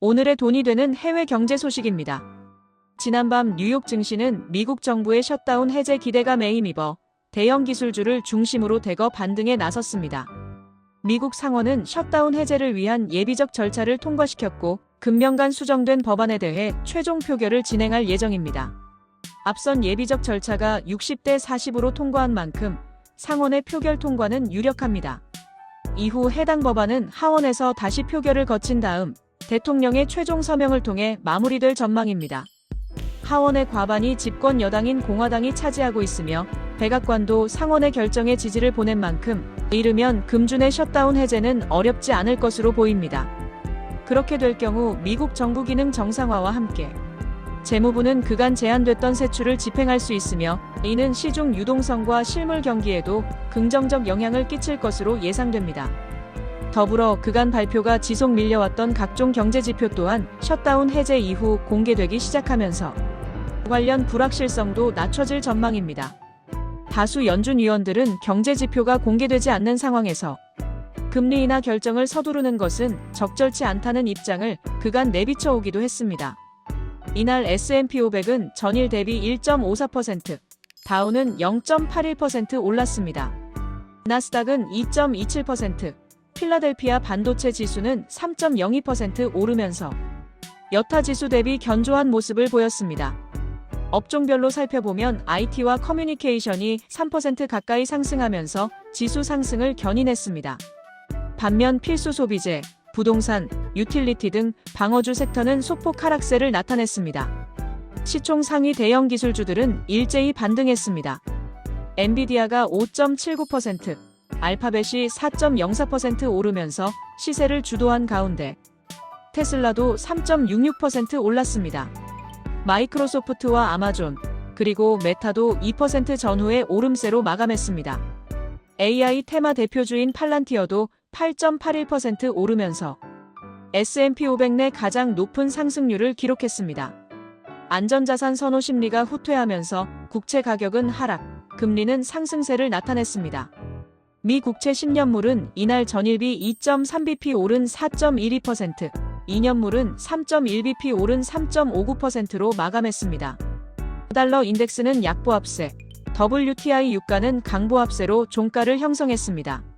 오늘의 돈이 되는 해외 경제 소식입니다. 지난밤 뉴욕 증시는 미국 정부의 셧다운 해제 기대감에 힘입어 대형 기술주를 중심으로 대거 반등에 나섰습니다. 미국 상원은 셧다운 해제를 위한 예비적 절차를 통과시켰고 금년간 수정된 법안에 대해 최종 표결을 진행할 예정입니다. 앞선 예비적 절차가 60대 40으로 통과한 만큼 상원의 표결 통과는 유력합니다. 이후 해당 법안은 하원에서 다시 표결을 거친 다음 대통령의 최종 서명을 통해 마무리될 전망입니다. 하원의 과반이 집권 여당인 공화당이 차지하고 있으며 백악관도 상원의 결정에 지지를 보낸 만큼 이르면 금준의 셧다운 해제는 어렵지 않을 것으로 보입니다. 그렇게 될 경우 미국 정부 기능 정상화와 함께 재무부는 그간 제한됐던 세출을 집행할 수 있으며 이는 시중 유동성과 실물 경기에도 긍정적 영향을 끼칠 것으로 예상됩니다. 더불어 그간 발표가 지속 밀려왔던 각종 경제 지표 또한 셧다운 해제 이후 공개되기 시작하면서 관련 불확실성도 낮춰질 전망입니다. 다수 연준 위원들은 경제 지표가 공개되지 않는 상황에서 금리 인하 결정을 서두르는 것은 적절치 않다는 입장을 그간 내비쳐 오기도 했습니다. 이날 S&P 500은 전일 대비 1.54%, 다우는 0.81% 올랐습니다. 나스닥은 2.27%, 필라델피아 반도체 지수는 3.02% 오르면서 여타 지수 대비 견조한 모습을 보였습니다. 업종별로 살펴보면 IT와 커뮤니케이션이 3% 가까이 상승하면서 지수 상승을 견인했습니다. 반면 필수 소비재, 부동산, 유틸리티 등 방어주 섹터는 소폭 하락세를 나타냈습니다. 시총 상위 대형 기술주들은 일제히 반등했습니다. 엔비디아가 5.79%, 알파벳이 4.04% 오르면서 시세를 주도한 가운데 테슬라도 3.66% 올랐습니다. 마이크로소프트와 아마존, 그리고 메타도 2% 전후의 오름세로 마감했습니다. AI 테마 대표주인 팔란티어도 8.81% 오르면서 S&P 500 내 가장 높은 상승률을 기록했습니다. 안전자산 선호 심리가 후퇴하면서 국채 가격은 하락, 금리는 상승세를 나타냈습니다. 미 국채 10년물은 이날 전일비 2.3bp 오른 4.12%, 2년물은 3.1bp 오른 3.59%로 마감했습니다. 달러 인덱스는 약보합세, WTI 유가는 강보합세로 종가를 형성했습니다.